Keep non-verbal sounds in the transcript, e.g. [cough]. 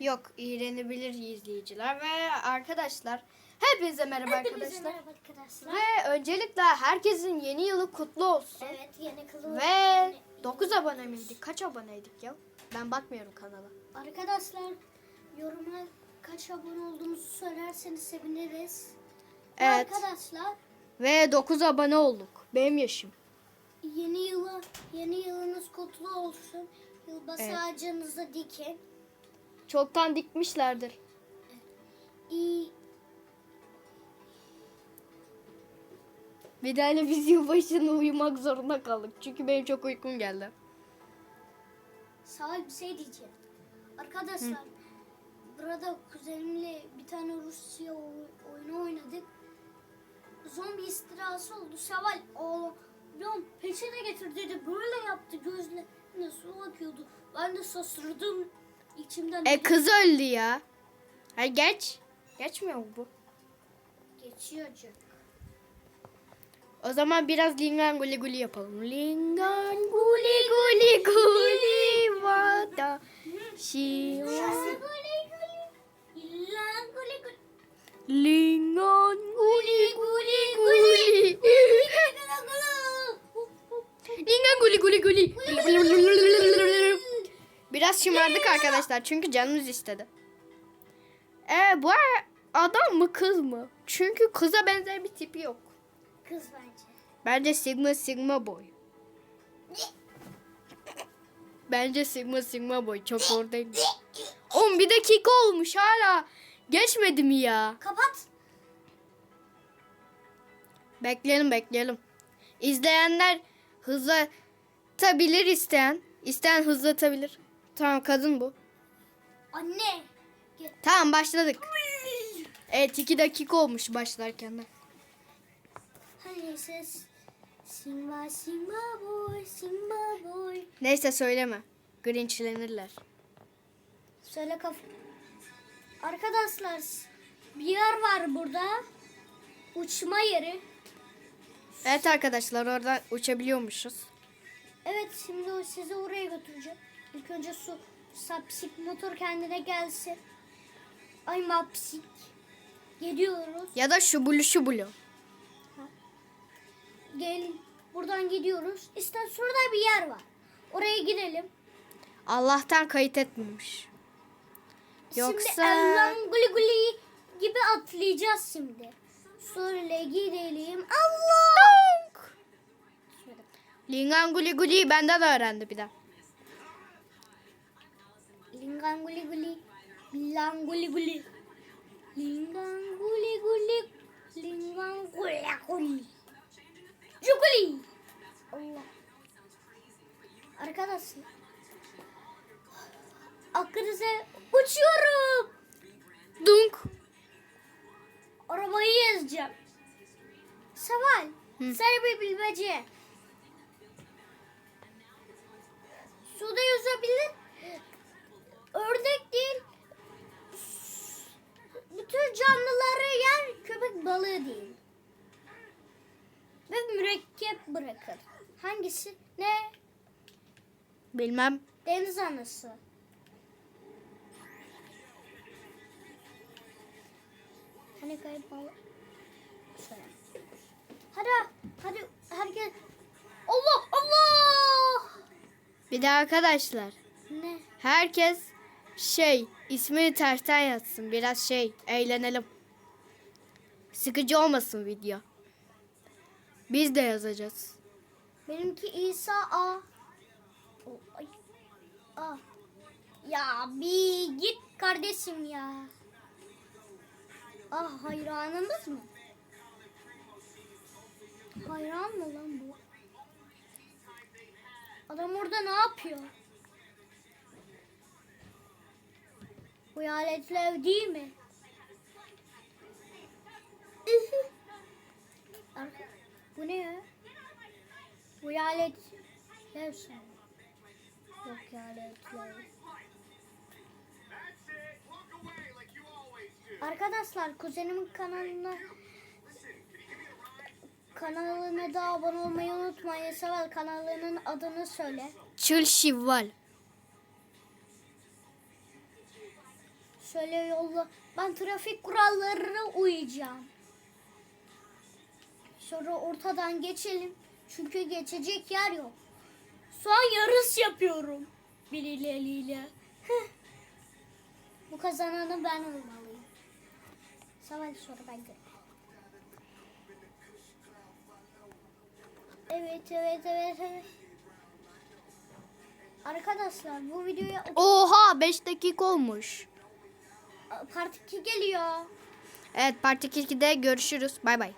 Yok iğrenebilir izleyiciler ve arkadaşlar. Hepinize merhaba Hepinize arkadaşlar. merhaba arkadaşlar. Ve öncelikle herkesin yeni yılı kutlu olsun. Evet yeni kılı. Ve yeni- 9 abone miydik? Kaç aboneydik ya? Ben bakmıyorum kanala. Arkadaşlar yoruma kaç abone olduğumuzu söylerseniz seviniriz. Ve Evet. Arkadaşlar Ve 9 abone olduk. Benim yaşım. yeni yılı yeni yılınız kutlu olsun. Yılbaşı Evet. ağacınızı dikin. Çoktan dikmişlerdir. İyi tane biz [laughs] yılbaşında uyumak zorunda kaldık. Çünkü benim çok uykum geldi. Sana bir şey diyeceğim. Arkadaşlar burada kuzenimle bir tane Rusya oy- oyunu oynadık. Zombi istilası oldu. Seval o biliyorum peşine getir dedi. Böyle yaptı gözlerine su akıyordu. Ben de şaşırdım içimden. E kız öldü ya. Hayır geç. Geçmiyor mu bu? Geçiyor canım. O zaman biraz lingan guli guli yapalım. Lingan guli guli guli [laughs] wada shi Biraz şımardık arkadaşlar çünkü canımız istedi. E bu adam mı kız mı? Çünkü kıza benzer bir tipi yok. Kız bence. Bence Sigma Sigma boy. Bence Sigma Sigma boy çok oradayım. 11 dakika olmuş hala. Geçmedi mi ya? Kapat. Bekleyelim bekleyelim. İzleyenler hızlatabilir isteyen. İsteyen hızlatabilir. Tamam kadın bu. Anne. Gel. Tamam başladık. Evet 2 dakika olmuş başlarken de. Hani ses. Simba Simba boy Simba boy. Neyse söyleme. Grinchlenirler. Söyle kaf. Arkadaşlar bir yer var burada. Uçma yeri. Evet arkadaşlar oradan uçabiliyormuşuz. Evet şimdi sizi oraya götüreceğim. İlk önce su sapsik motor kendine gelsin. Ay mapsik. Gidiyoruz. Ya da şubulu şubulu. Gelin. Buradan gidiyoruz. İşte şurada bir yer var. Oraya gidelim. Allah'tan kayıt etmemiş. Şimdi Yoksa- Allah'ın guli guli gibi atlayacağız şimdi. Şöyle gidelim. Allah! Lingan guli guli benden de öğrendi bir de. Lingan guli guli. Lingan guli guli. Lingan guli guli. Lingan guli guli. Cuguli. Allah. Arkadaşlar. Aklınıza uçuyorum. Dunk. Arabayı yazacağım. Seval. Hı. Sen bir bilmece. Suda yüzebilir. Değil. Ve mürekkep bırakır. Hangisi? Ne? Bilmem. Deniz anası. Hani kayıp balık? Hadi, hadi herkes. Allah, Allah! Bir de arkadaşlar Ne? herkes şey ismini tersten yazsın. Biraz şey eğlenelim. Sıkıcı olmasın video. Biz de yazacağız. Benimki İsa A. O, ay. A. Ya bir git kardeşim ya. Ah hayranınız mı? Hayran mı lan bu? Adam orada ne yapıyor? Bu aletli ev değil mi? Ev sanırım. Yok aletler. Arkadaşlar kuzenimin kanalına kanalına da abone olmayı unutmayın. Seval kanalının adını söyle. Çıl şivval. Şöyle yolla. Ben trafik kurallarına uyacağım. Sonra ortadan geçelim. Çünkü geçecek yer yok. An yarış yapıyorum. Birileriyle. Bu kazananı ben olmalıyım. Savaş sonra ben göreyim. Evet evet evet evet. Arkadaşlar bu videoya Oha 5 dakika olmuş. part 2 geliyor. Evet part 2'de görüşürüz. Bay bay.